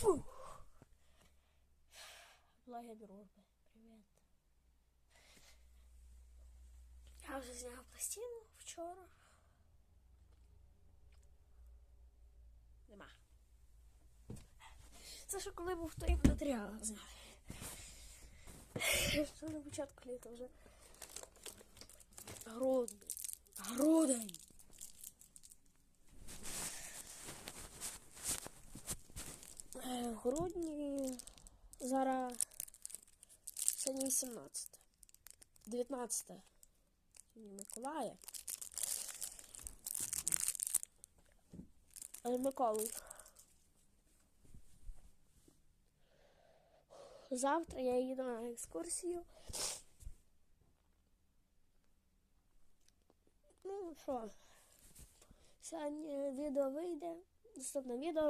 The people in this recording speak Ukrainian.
Фу. Благо дружба. Привет. Я уже зняв пластину вчора. Нема. Це що коли був той матеріал зняв. Що на початку літа вже грудний. В грудні зараз сьогодні 18. 19. Сьогодні Миколая. Е, Миколу. Завтра я їду на екскурсію. Ну що, сьогодні відео вийде. Наступне відео